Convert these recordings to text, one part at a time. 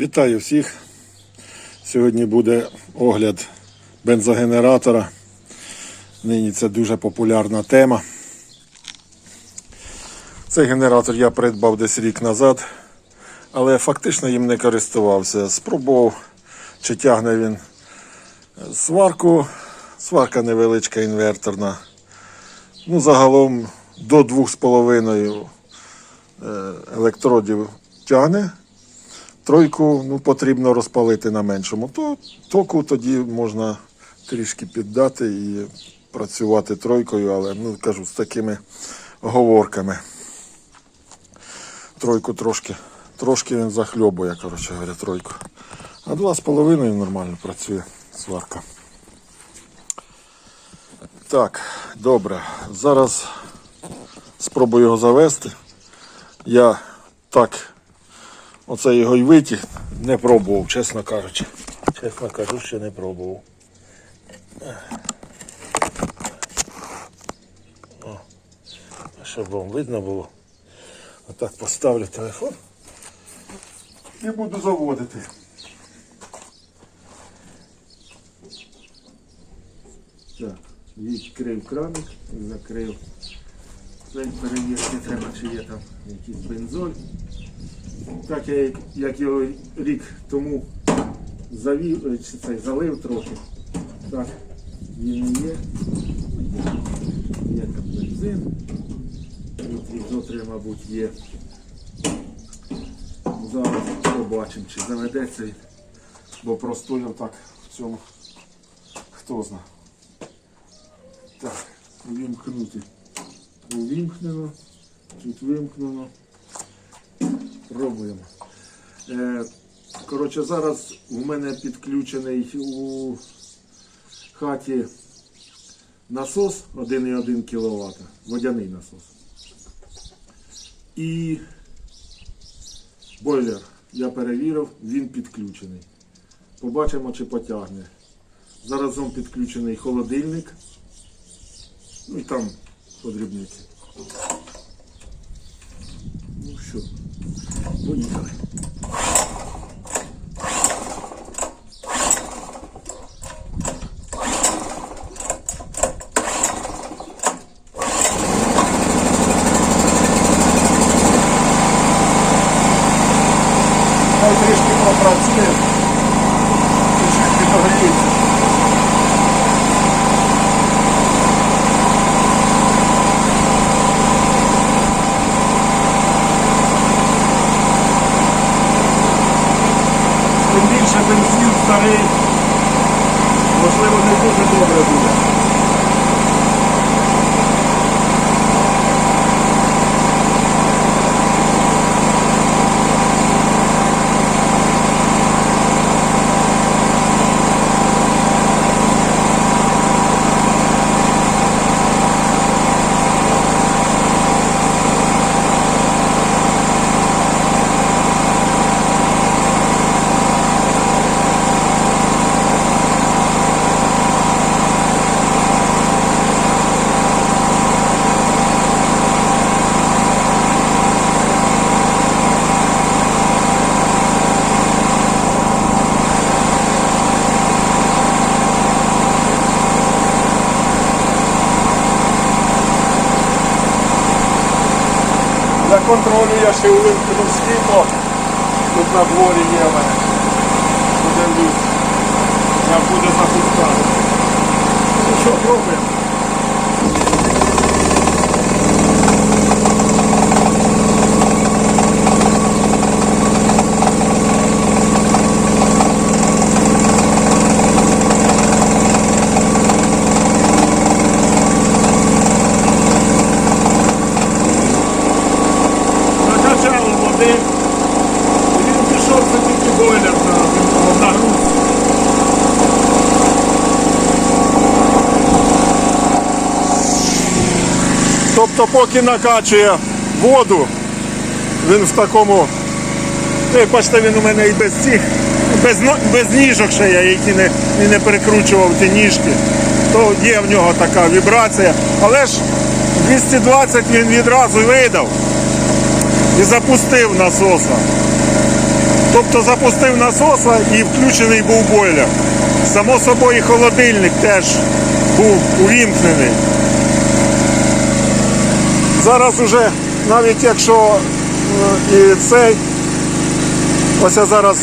Вітаю всіх. Сьогодні буде огляд бензогенератора. Нині це дуже популярна тема. Цей генератор я придбав десь рік назад, але фактично їм не користувався. Спробував, чи тягне він сварку. Сварка невеличка інверторна. Ну, загалом до 2,5 е, електродів тягне. Тройку ну, потрібно розпалити на меншому. То току тоді можна трішки піддати і працювати тройкою, але ну, кажу, з такими оговорками. Тройку трошки, трошки він захльобує, коротше говоря, тройку. А два з половиною нормально працює сварка. Так, добре. Зараз спробую його завести. Я так Оце його й витяг не пробував, чесно кажучи. Чесно кажу, що не пробував. О, щоб вам видно було. Отак поставлю телефон і буду заводити. Так, відкрив краник, закрив. Цей перевірки треба, чи є там якийсь бензоль. Так я як його рік тому завів, е, чи цей, залив трохи. Так, він є. Є там бензин. Літрів зо три, мабуть, є. Зараз побачимо, чи заведеться він. Бо простояв так в цьому. Хто знає. Так, увімкнути. Увімкнено. Тут вимкнено. Пробуємо. Е, коротше, зараз у мене підключений у хаті насос 1,1 кВт, водяний насос. І бойлер я перевірив, він підключений. Побачимо, чи потягне. Заразом підключений холодильник. Ну і там подрібниці. Ну що, поїхали. Хай трішки пропрацює. Чуть підогріється. Тим більше бензин старий, можливо, не дуже добре буде. Для контролю я ще увімкнув світло. Тут на дворі є в мене. буду запускати. Ну що. Води. І він пішов, це тільки бойлер того нагруз. Тобто поки накачує воду, він в такому. Ну, як бачите, він у мене і без цих, без, без ніжок ще я, які не, і не перекручував ті ніжки. То є в нього така вібрація. Але ж 220 він відразу видав і запустив насоса. Тобто запустив насоса і включений був бойлер. Само собою, холодильник теж був увімкнений. Зараз уже, навіть якщо е, і цей, ось я зараз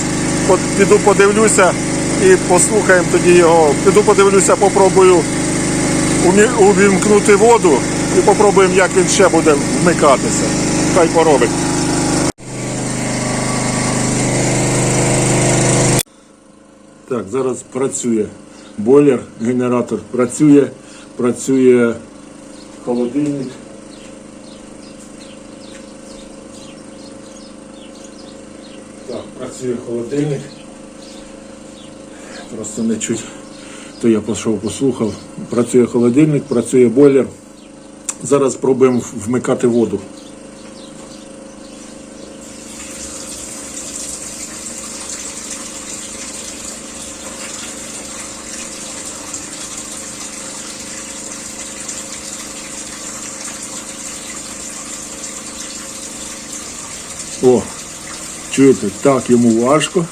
піду подивлюся і послухаємо тоді його. Піду подивлюся, попробую увімкнути воду і попробуємо, як він ще буде вмикатися. Хай поробить. Так, зараз працює бойлер, генератор працює, працює холодильник. Так, працює холодильник. Просто не чуть. То я пішов, послухав. Працює холодильник, працює бойлер. Зараз пробуємо вмикати воду. О, чуєте, так йому важко,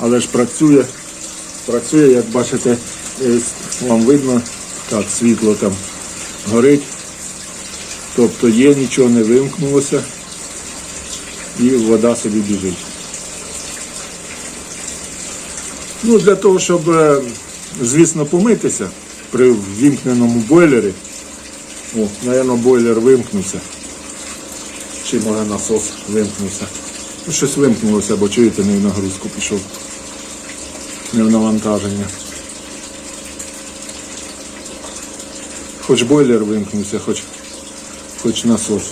але ж працює. Працює, як бачите, е, вам видно, так, світло там горить. Тобто є, нічого не вимкнулося і вода собі біжить. Ну, для того, щоб, е, звісно, помитися при ввімкненому бойлері. О, напевно, бойлер вимкнувся. Чи може насос вимкнувся. Ну, щось вимкнулося, бо чуєте, не в нагрузку пішов. Не в навантаження. Хоч бойлер вимкнувся, хоч, хоч насос.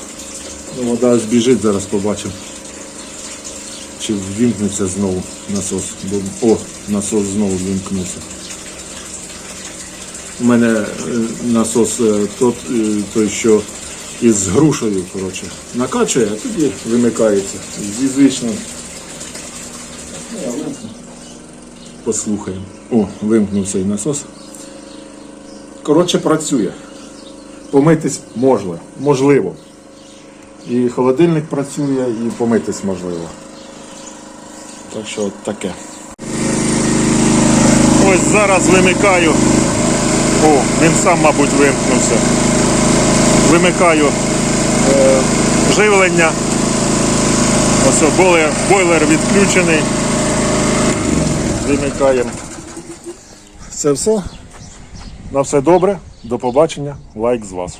Ну, вода збіжить, зараз побачимо. Чи ввімкнеться знову насос. Бо, о, насос знову вимкнувся. У мене е, насос е, тот, е, той, що із грушею, коротше, накачує, а тоді вимикається. Зі звичним. Послухаємо. О, вимкнувся і насос. Коротше, працює. Помитись можна, можливо. І холодильник працює, і помитись можливо. Так що от таке. Ось зараз вимикаю. О, він сам, мабуть, вимкнувся. Вимикаю е, живлення. Ось бойлер, бойлер відключений. Вимикаємо. Це все. На все добре. До побачення. Лайк з вас.